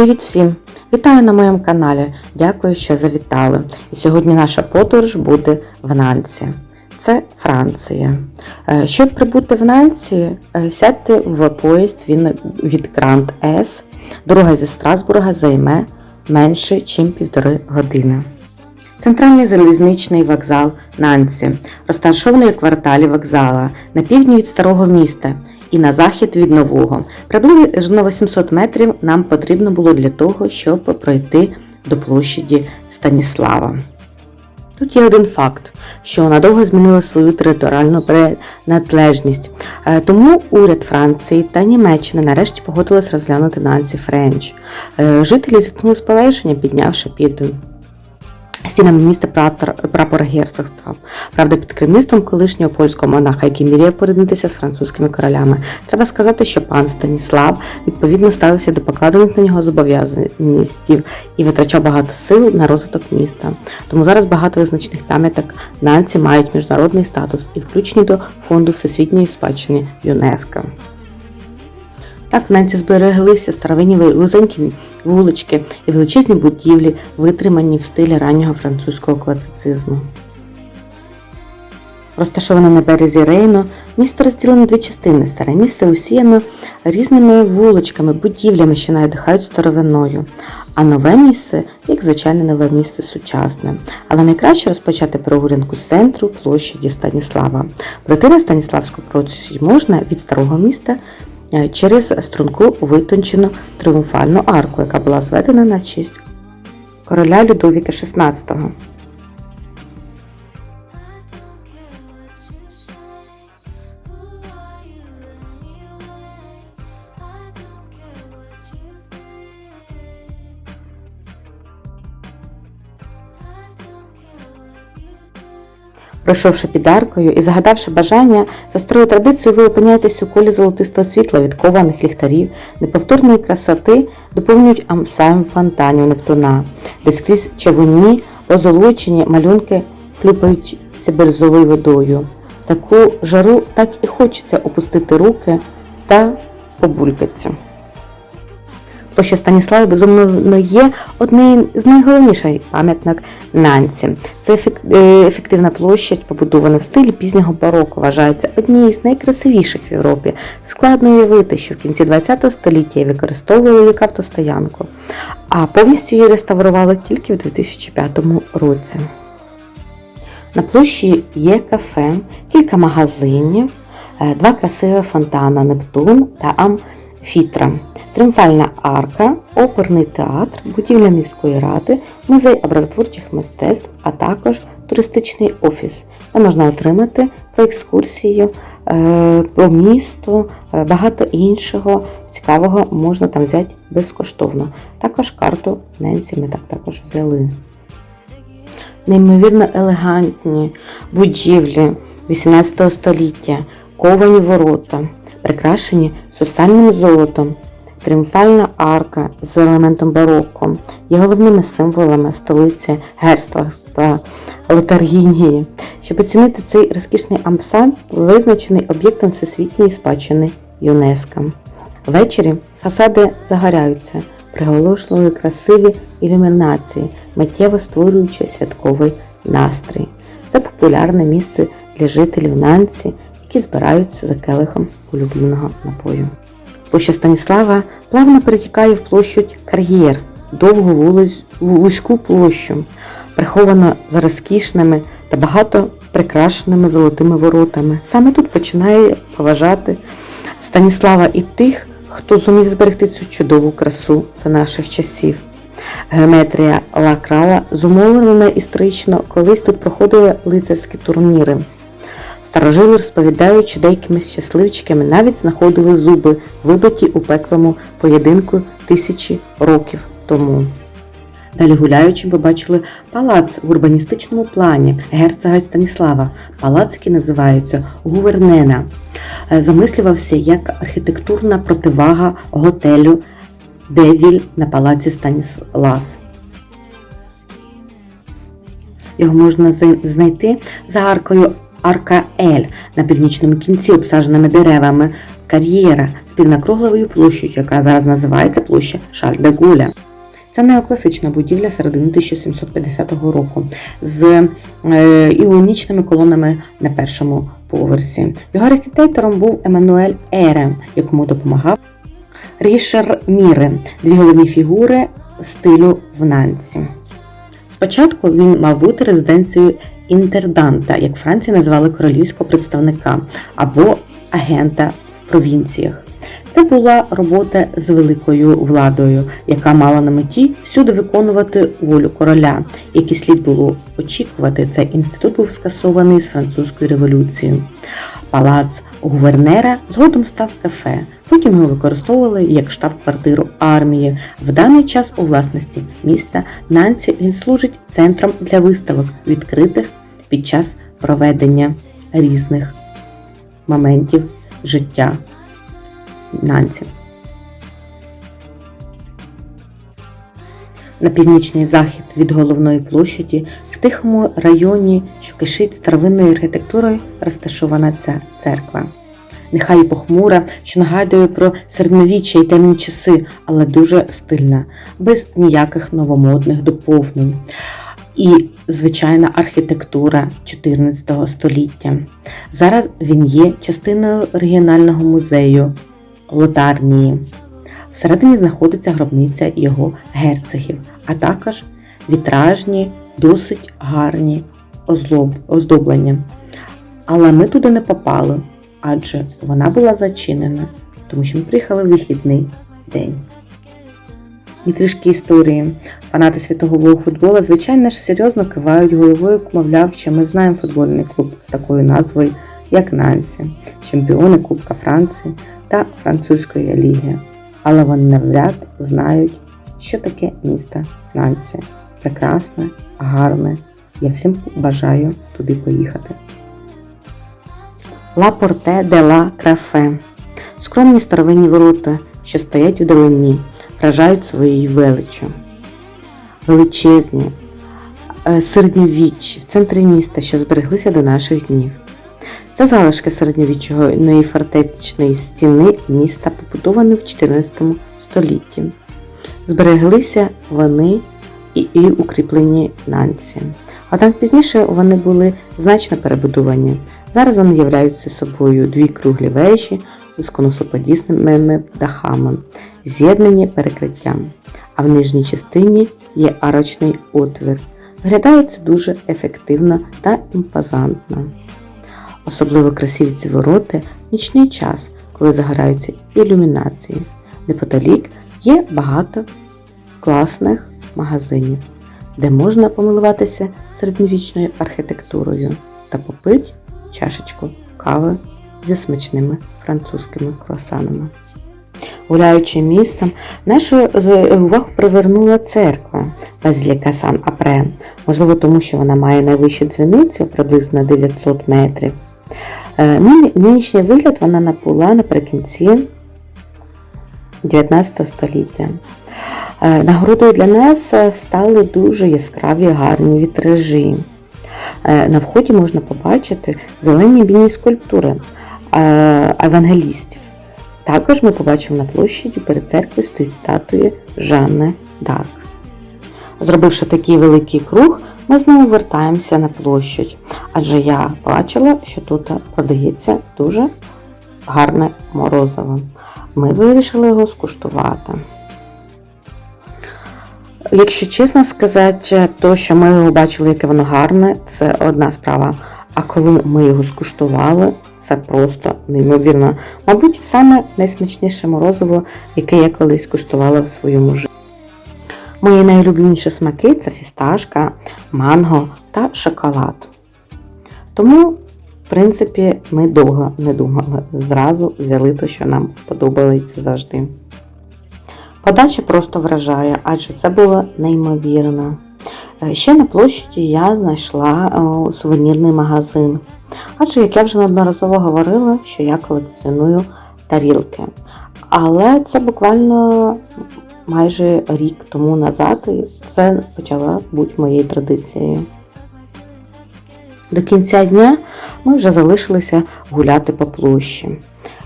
Привіт всім! Вітаю на моєму каналі. Дякую, що завітали. І сьогодні наша подорож буде в Нанці. Це Франція. Е, Щоб прибути в Нанці, е, сядьте в поїзд він від Гранд С. Дорога зі Страсбурга займе менше, ніж півтори години. Центральний залізничний вокзал Нансі, розташований у кварталі вокзала на півдні від старого міста і на захід від нового. Приблизно 800 метрів нам потрібно було для того, щоб пройти до площаді Станіслава. Тут є один факт, що надовго змінила свою територіальну приналежність. Е, Тому уряд Франції та Німеччини нарешті погодились розглянути Нансі Френч. Е, Жителі зіткнули з полегшення, піднявши під стінами міста прапор, герцогства. Правда, під керівництвом колишнього польського монаха, який мріяв поріднитися з французькими королями. Треба сказати, що пан Станіслав відповідно ставився до покладених на нього зобов'язаністів і витрачав багато сил на розвиток міста. Тому зараз багато визначних пам'яток Нанці мають міжнародний статус і включені до фонду всесвітньої спадщини ЮНЕСКО. Так в Нанці збереглися старовинні вузенькі вулички і величезні будівлі, витримані в стилі раннього французького класицизму. Розташоване на березі Рейну, місто розділено дві частини. Старе місце усіяно різними вуличками, будівлями, що надихають старовиною. А нове місце, як звичайне нове місце сучасне. Але найкраще розпочати прогулянку з центру площаді Станіслава. Пройти на Станіславську площадь можна від старого міста через струнку витончену тріумфальну арку, яка була зведена на честь короля Людовіка XVI. Пройшовши під аркою і загадавши бажання, за старою традицією ви опиняєтесь у колі золотистого світла від кованих ліхтарів, неповторної красоти доповнюють амсаєм фонтанів Нептуна, де скрізь чавунні, позолочені малюнки хлюпаються бірзовою водою. В таку жару так і хочеться опустити руки та побулькатися. Площа Станіслава, безумовно, є однією з найголовніших пам'яток Нанці. Це е, ефективна площадь, побудована в стилі пізнього бароко, вважається однією з найкрасивіших в Європі. Складно уявити, що в кінці ХХ століття її використовували як автостоянку, а повністю її реставрували тільки в 2005 році. На площі є кафе, кілька магазинів, е, два красиві фонтана Нептун та Амфітра, тріумфальна арка, оперний театр, будівля міської ради, музей образотворчих мистецтв, а також туристичний офіс, де можна отримати про екскурсію, е, про місто, е, багато іншого цікавого можна там взяти безкоштовно. Також карту Ненсі ми так також взяли. Неймовірно елегантні будівлі 18 століття, ковані ворота, прикрашені сусальним золотом, тріумфальна арка з елементом бароко, є головними символами столиці герства та летаргінії. Щоб оцінити цей розкішний ампсаль, визначений об'єктом всесвітньої спадщини ЮНЕСКО. Ввечері фасади загоряються, приголошливі красиві ілюмінації, миттєво створюючи святковий настрій. Це популярне місце для жителів Нанці, які збираються за келихом улюбленого напою. Площа Станіслава плавно перетікає в площу Кар'єр, довгу вулиць, вузьку площу, приховано за розкішними та багато прикрашеними золотими воротами. Саме тут починає поважати Станіслава і тих, хто зумів зберегти цю чудову красу за наших часів. Геометрія Лакрала зумовлена історично, колись тут проходили лицарські турніри. Старожили розповідають, що деякими щасливчиками навіть знаходили зуби, вибиті у пеклому поєдинку тисячі років тому. Далі гуляючи, ви бачили палац в урбаністичному плані герцога Станіслава. Палац, який називається Гувернена, Е, замислювався як архітектурна противага готелю Девіль на палаці Станіслас. Його можна знайти за аркою Арка Ель на північному кінці, обсадженими деревами. кар'єра з півнокруглою площею, яка зараз називається площа Шарль де Голля. Це неокласична будівля середини 1750 року з е, іонічними колонами на першому поверсі. Його архітектором був Еммануель Ере, якому допомагав Рішер Міре, дві головні фігури стилю в Нансі. Спочатку він мав бути резиденцією інтерданта, як в Франції називали королівського представника або агента в провінціях. Це була робота з великою владою, яка мала на меті всюди виконувати волю короля, який слід було очікувати. Цей інститут був скасований з французькою революцією. Палац гувернера згодом став кафе. Потім його використовували як штаб-квартиру армії. В даний час у власності міста Нансі він служить центром для виставок, відкритих під час проведення різних моментів життя Нансі. На північний захід від головної площаді в тихому районі, що кишить старовинною архітектурою, розташована ця церква. Нехай і похмура, що нагадує про середньовіччя і темні часи, але дуже стильна, без ніяких новомодних доповнень. І звичайна архітектура 14 століття. Зараз він є частиною регіонального музею Лотарнії. Всередині знаходиться гробниця його герцогів, а також вітражні, досить гарні оздоблення. Але ми туди не попали, адже вона була зачинена, тому що ми приїхали в вихідний день. І трішки історії. Фанати світового футболу, звичайно ж, серйозно кивають головою, мовляв, що ми знаємо футбольний клуб з такою назвою, як Нансі, чемпіони Кубка Франції та Французької ліги. Але вони навряд знають, що таке місто Нансі. Прекрасне, гарне. Я всім бажаю туди поїхати. Ла Порте де ла Крафе. Скромні старовинні ворота, що стоять вдалині, вражають своєю величчю. Величезні, е, середньовіччі в центрі міста, що збереглися до наших днів. Це залишки середньовічної фортечної стіни міста, побудовані в 14 столітті. Збереглися вони і, і укріплені нанці. Однак пізніше вони були значно перебудовані. Зараз вони являються собою дві круглі вежі з конусоподісними дахами, з'єднані перекриттям, а в нижній частині є арочний отвір. Виглядає це дуже ефективно та імпозантно. Особливо красиві ці вороти в нічний час, коли загораються ілюмінації. Неподалік є багато класних магазинів, де можна помилуватися середньовічною архітектурою та попити чашечку кави зі смачними французькими круасанами. Гуляючи містом, нашу увагу привернула церква Базіліка Сан Апре, можливо, тому що вона має найвищу дзвіницю приблизно 900 метрів. Е, Нинішній вигляд вона набула наприкінці 19 століття. Е, Нагородою для нас е, стали дуже яскраві гарні вітражі. На вході можна побачити зелені білі скульптури евангелістів. Також ми побачимо на площаді перед церквою стоїть статуї Жанни Дарк. Зробивши такий великий круг, ми знову вертаємося на площадь, адже я бачила, що тут продається дуже гарне морозиво. Ми вирішили його скуштувати. Якщо чесно сказати, то що ми його бачили, яке воно гарне, це одна справа. А коли ми його скуштували, це просто неймовірно. Мабуть, саме найсмачніше морозиво, яке я колись куштувала в своєму житті. Мої найулюбленіші смаки це фісташка, манго та шоколад. Тому, в принципі, ми довго не думали. Зразу взяли те, що нам подобається завжди. Подача просто вражає, адже це було неймовірно. Е, Ще на площаді я знайшла е, сувенірний магазин. Адже, як я вже неодноразово говорила, що я колекціоную тарілки. Але це буквально майже рік тому назад і це почала бути моєю традицією. До кінця дня ми вже залишилися гуляти по площі.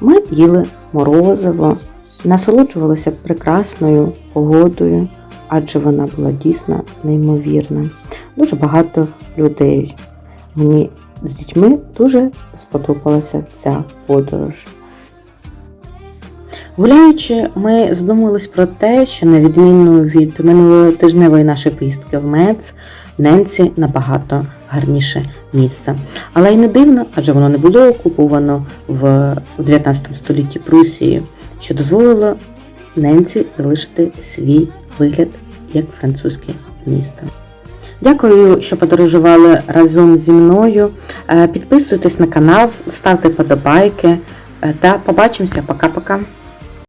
Ми їли морозиво, насолоджувалися прекрасною погодою, адже вона була дійсно неймовірна. Дуже багато людей. Мені з дітьми дуже сподобалася ця подорож. Гуляючи, ми задумались про те, що на відміну від минулотижневої нашої поїздки в Мец, Ненці набагато гарніше місце. Але й не дивно, адже воно не було окуповано в 19 столітті Прусії, що дозволило Ненці залишити свій вигляд як французьке місто. Дякую, що подорожували разом зі мною. Е, Підписуйтесь на канал, ставте подобайки е, та побачимося. Пока-пока.